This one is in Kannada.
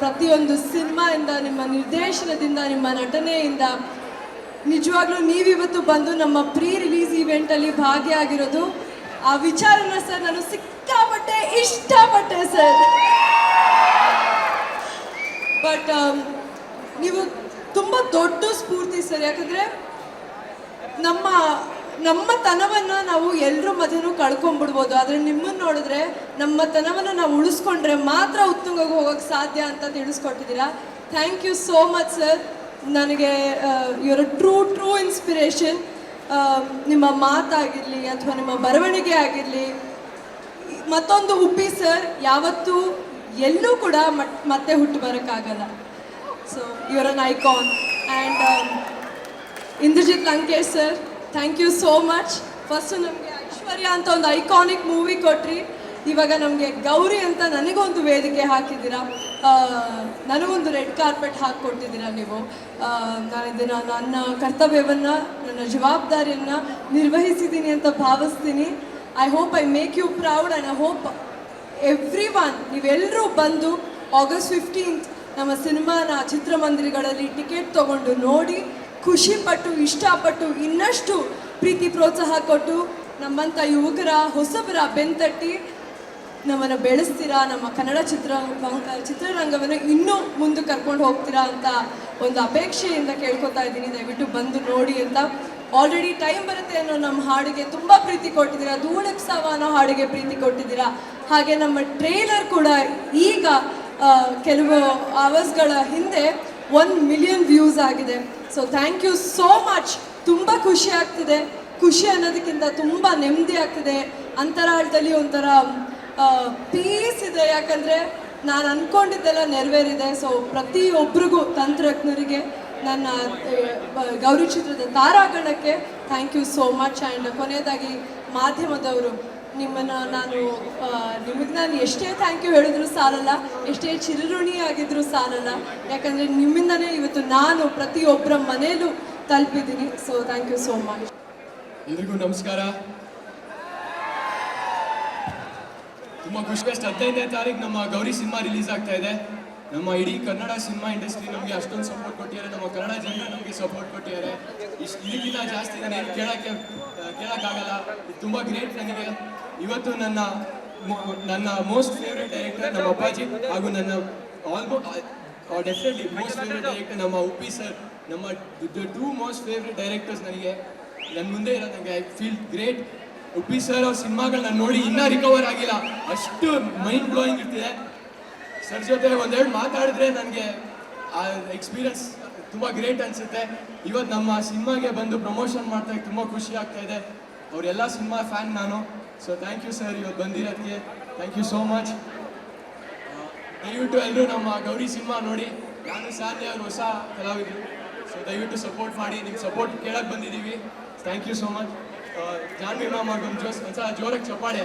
ಪ್ರತಿಯೊಂದು ಸಿನಿಮಾಯಿಂದ, ನಿಮ್ಮ ನಿರ್ದೇಶನದಿಂದ, ನಿಮ್ಮ ನಟನೆಯಿಂದ ನಿಜವಾಗ್ಲೂ ನೀವಿವತ್ತು ಬಂದು ನಮ್ಮ ಪ್ರೀ ರಿಲೀಸ್ ಇವೆಂಟಲ್ಲಿ ಭಾಗಿಯಾಗಿರೋದು. ಆ ವಿಚಾರನ ಸರ್ ನಾನು ಸಿಕ್ಕಾಪಟ್ಟೆ ಇಷ್ಟಪಟ್ಟೆ ಸರ್. ಬಟ್ ನೀವು ತುಂಬ ದೊಡ್ಡ ಸ್ಫೂರ್ತಿ ಸರ್. ಯಾಕಂದ್ರೆ ನಮ್ಮ ನಮ್ಮ ತನವನ್ನ ನಾವು ಎಲ್ಲರ ಮಧ್ಯನೂ ಕಳ್ಕೊಂಡ್ಬಿಡ್ಬೋದು ಆದರೆ ನಿಮ್ಮನ್ನ ನೋಡಿದ್ರೆ ನಮ್ಮ ತನವನ್ನು ನಾವು ಉಳಿಸ್ಕೊಂಡ್ರೆ ಮಾತ್ರ ಉತ್ತುಂಗಕ್ಕೆ ಹೋಗೋಕ್ಕೆ ಸಾಧ್ಯ ಅಂತ ತಿಳಿಸ್ಕೊಟ್ಟಿದ್ದೀರಾ? Thank you so much sir ನನಗೆ ಇವರ ಟ್ರೂ ಟ್ರೂ ಇನ್ಸ್ಪಿರೇಷನ್ ನಿಮ್ಮ ಮಾತಾಗಿರಲಿ ಅಥವಾ ನಿಮ್ಮ ಬರವಣಿಗೆ ಆಗಿರಲಿ. ಮತ್ತೊಂದು ಉಪ್ಪಿ ಸರ್ ಯಾವತ್ತೂ ಎಲ್ಲೂ ಕೂಡ ಮಟ್, ಮತ್ತೆ ಹುಟ್ಟು ಬರೋಕ್ಕಾಗಲ್ಲ. ಸೊ ಇವರ icon and Indrajit Lankesh sir thank you so much first ನಮಗೆ ಐಶ್ವರ್ಯ ಅಂತ ಒಂದು ಐಕಾನಿಕ್ ಮೂವಿ ಕೊಟ್ರಿ. ಇವಾಗ ನಮಗೆ ಗೌರಿ ಅಂತ ನನಗೊಂದು ವೇದಿಕೆ ಹಾಕಿದ್ದೀರಾ. ನನಗೊಂದು ರೆಡ್ ಕಾರ್ಪೆಟ್ ಹಾಕಿಕೊಟ್ಟಿದ್ದೀರಾ ನೀವು. ಆ, ನಾನು ಇದನ್ನು ನನ್ನ ಕರ್ತವ್ಯವನ್ನು ನನ್ನ ಜವಾಬ್ದಾರಿಯನ್ನು ನಿರ್ವಹಿಸಿದ್ದೀನಿ ಅಂತ ಭಾವಿಸ್ತೀನಿ. I hope I make you proud and I hope everyone ನೀವೆಲ್ಲರೂ ಬಂದು ಆಗಸ್ಟ್ ಫಿಫ್ಟೀನ್ತ್ ನಮ್ಮ ಸಿನಿಮಾನ ಚಿತ್ರಮಂದಿರಗಳಲ್ಲಿ ಟಿಕೆಟ್ ತಗೊಂಡು ನೋಡಿ ಖುಷಿಪಟ್ಟು, ಇಷ್ಟಪಟ್ಟು, ಇನ್ನಷ್ಟು ಪ್ರೀತಿ ಪ್ರೋತ್ಸಾಹ ಕೊಟ್ಟು ನಮ್ಮಂಥ ಯುವಕರ, ಹೊಸಬರ ಬೆಂತಟ್ಟಿ ನಮ್ಮನ್ನು ಬೆಳೆಸ್ತೀರಾ, ನಮ್ಮ ಕನ್ನಡ ಚಿತ್ರ ಚಿತ್ರರಂಗವನ್ನು ಇನ್ನೂ ಮುಂದೆ ಕರ್ಕೊಂಡು ಹೋಗ್ತೀರಾ ಅಂತ ಒಂದು ಅಪೇಕ್ಷೆಯಿಂದ ಕೇಳ್ಕೊತಾ ಇದ್ದೀನಿ. ದಯವಿಟ್ಟು ಬಂದು ನೋಡಿ ಅಂತ. ಆಲ್ರೆಡಿ ಟೈಮ್ ಬರುತ್ತೆ ಅನ್ನೋ ನಮ್ಮ ಹಾಡಿಗೆ ತುಂಬ ಪ್ರೀತಿ ಕೊಟ್ಟಿದ್ದೀರಾ? ಧೂಳಕ್ಕೆ ಸಹ ಅನ್ನೋ ಹಾಡಿಗೆ ಪ್ರೀತಿ ಕೊಟ್ಟಿದ್ದೀರಾ? ಹಾಗೆ ನಮ್ಮ ಟ್ರೇಲರ್ ಕೂಡ ಈಗ ಕೆಲವು ಅವರ್ಸ್ಗಳ ಹಿಂದೆ ಒನ್ ಮಿಲಿಯನ್ ವ್ಯೂಸ್ ಆಗಿದೆ. So thank you so much ತುಂಬ ಖುಷಿ ಆಗ್ತಿದೆ. ಖುಷಿ ಅನ್ನೋದಕ್ಕಿಂತ ತುಂಬ ನೆಮ್ಮದಿ ಆಗ್ತಿದೆ. ಅಂತರಾಳದಲ್ಲಿ ಒಂಥರ ಪೀಸ್ ಇದೆ. ಯಾಕಂದರೆ ನಾನು ಅಂದ್ಕೊಂಡಿದ್ದೆಲ್ಲ ನೆರವೇರಿದೆ. ಸೊ ಪ್ರತಿಯೊಬ್ಬರಿಗೂ ತಂತ್ರಜ್ಞರಿಗೆ, ನನ್ನ ಗೌರಿ ಚಿತ್ರದ ತಾರಾಗಣಕ್ಕೆ thank you so much and ಕೊನೆಯದಾಗಿ ಮಾಧ್ಯಮದವರು ನಿಮ್ಮನ್ನು ನಾನು ನಿಮಗೆ ನಾನು ಎಷ್ಟೇ ಥ್ಯಾಂಕ್ ಯು ಹೇಳಿದ್ರು ಸಾಲಲ್ಲ, ಎಷ್ಟೇ ಚಿರಋಣಿ ಆಗಿದ್ರು ಸಾಲಲ್ಲ. ಯಾಕಂದ್ರೆ ನಿಮ್ಮಿಂದನೇ ಇವತ್ತು ನಾನು ಪ್ರತಿಯೊಬ್ಬರ ಮನೆಯಲ್ಲೂ ತಲುಪಿದ್ದೀನಿ. So thank you so much ಎಲ್ರಿಗೂ ನಮಸ್ಕಾರ. ತುಂಬ ಖುಷಿ ಅಷ್ಟು. ಹದಿನೈದನೇ ತಾರೀಕು ನಮ್ಮ ಗೌರಿ ಸಿನಿಮಾ ರಿಲೀಸ್ ಆಗ್ತಾ ಇದೆ. ನಮ್ಮ ಇಡೀ ಕನ್ನಡ ಸಿನಿಮಾ ಇಂಡಸ್ಟ್ರಿ ನಮಗೆ ಅಷ್ಟೊಂದು ಸಪೋರ್ಟ್ ಕೊಟ್ಟಿದ್ದಾರೆ. ನಮ್ಮ ಕನ್ನಡ ಜನರು ನಮಗೆ ಸಪೋರ್ಟ್ ಕೊಟ್ಟಿದ್ದಾರೆ. ಇಷ್ಟು ಇದಕ್ಕಿಂತ ಜಾಸ್ತಿ ನಾನು ಏನು ಕೇಳೋಕ್ಕೆ, ಕೇಳೋಕ್ಕಾಗಲ್ಲ. ಇದು ತುಂಬ ಗ್ರೇಟ್ ನನಗೆ ಇವತ್ತು ನನ್ನ ನನ್ನ ಮೋಸ್ಟ್ ಫೇವ್ರೆಟ್ ಡೈರೆಕ್ಟರ್ ನಮ್ಮ ಅಪ್ಪಾಜಿ ಹಾಗೂ ನನ್ನ almost definitely most favourite director ನಮ್ಮ ಉಪ್ಪಿ ಸರ್ ನಮ್ಮ ಟೂ ಮೋಸ್ಟ್ ಫೇವ್ರೆಟ್ ಡೈರೆಕ್ಟರ್ಸ್ ನನಗೆ. ನನ್ನ ಮುಂದೆ ಇರೋ ನನಗೆ I feel great Uppi sir ಅವ್ರ ಸಿನಿಮಾಗಳನ್ನ ನೋಡಿ ಇನ್ನೂ ರಿಕವರ್ ಆಗಿಲ್ಲ. ಅಷ್ಟು ಮೈಂಡ್ ಬ್ಲೋಯಿಂಗ್ ಇರ್ತಿದೆ. ಸರ್ ಜೊತೆ ಒಂದೆರಡು ಮಾತಾಡಿದ್ರೆ ನನಗೆ ಆ ಎಕ್ಸ್ಪೀರಿಯನ್ಸ್ ತುಂಬ ಗ್ರೇಟ್ ಅನಿಸುತ್ತೆ. ಇವತ್ತು ನಮ್ಮ ಸಿನಿಮಾಗೆ ಬಂದು ಪ್ರಮೋಷನ್ ಮಾಡ್ತಾ ತುಂಬ ಖುಷಿ ಆಗ್ತಾ ಇದೆ. ಅವರೆಲ್ಲ ಸಿನಿಮಾ ಫ್ಯಾನ್ ನಾನು. ಸೊ ಥ್ಯಾಂಕ್ ಯು ಸರ್ ಇವತ್ತು ಬಂದಿರೋದಕ್ಕೆ ಥ್ಯಾಂಕ್ ಯು ಸೋ ಮಚ್ ದಯವಿಟ್ಟು ಎಲ್ಲರೂ ನಮ್ಮ ಗೌರಿ ಸಿನಿಮಾ ನೋಡಿ. ನಾನು, ಸಾಧ್ಯ, ಅವರು ಹೊಸ ಕಲಾವಿದರು. ಸೊ ದಯವಿಟ್ಟು ಸಪೋರ್ಟ್ ಮಾಡಿ. ನಿಮ್ಮ ಸಪೋರ್ಟ್ ಕೇಳಕ್ಕೆ ಬಂದಿದ್ದೀವಿ. Thank you so much Janhvi ma'am ಅವ್ರಿಗೊಂದು ಜೋಸ್ ಒಂದ್ಸಲ ಜೋರಕ್ಕೆ ಚಪ್ಪಾಳೆ.